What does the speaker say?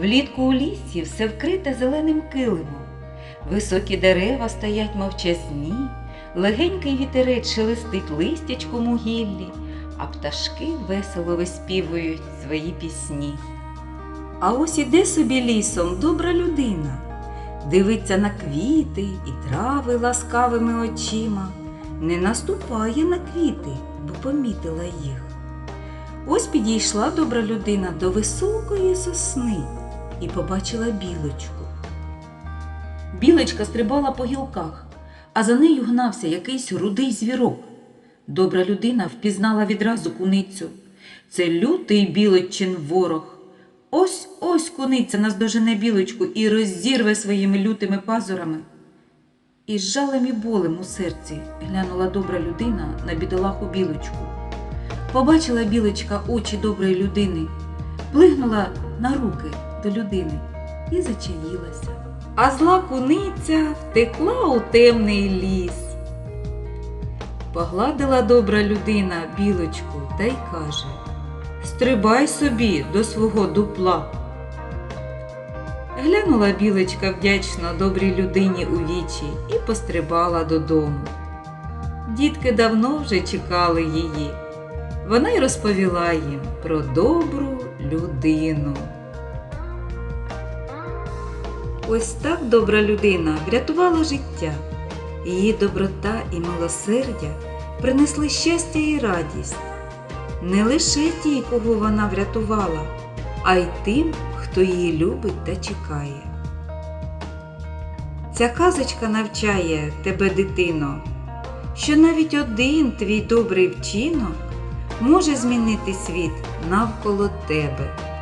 Влітку у лісі все вкрите зеленим килимом. Високі дерева стоять мовчазні, легенький вітерець шелестить листячком у гіллі, а пташки весело виспівують свої пісні. А ось іде собі лісом добра людина, дивиться на квіти і трави ласкавими очима, не наступає на квіти, бо помітила їх. Ось підійшла добра людина до високої сосни і побачила білочку. Білочка стрибала по гілках, а за нею гнався якийсь рудий звірок. Добра людина впізнала відразу куницю. Це лютий білоччин ворог. Ось ось куниця наздожене білочку і роззірве своїми лютими пазурами. І з жалем і болем у серці глянула добра людина на бідолаху білочку. Побачила білочка очі доброї людини, плигнула на руки до людини і зачаїлася. А зла куниця втекла у темний ліс. Погладила добра людина білочку та й каже Стрибай собі до свого дупла. Глянула білочка вдячно добрій людині у вічі і пострибала додому. Дітки давно вже чекали її. Вона й розповіла їм про добру людину. Ось так добра людина врятувала життя. Її доброта і милосердя принесли щастя і радість не лише тій, кого вона врятувала, а й тим, хто її любить та чекає. Ця казочка навчає тебе, дитино, що навіть один твій добрий вчинок може змінити світ навколо тебе.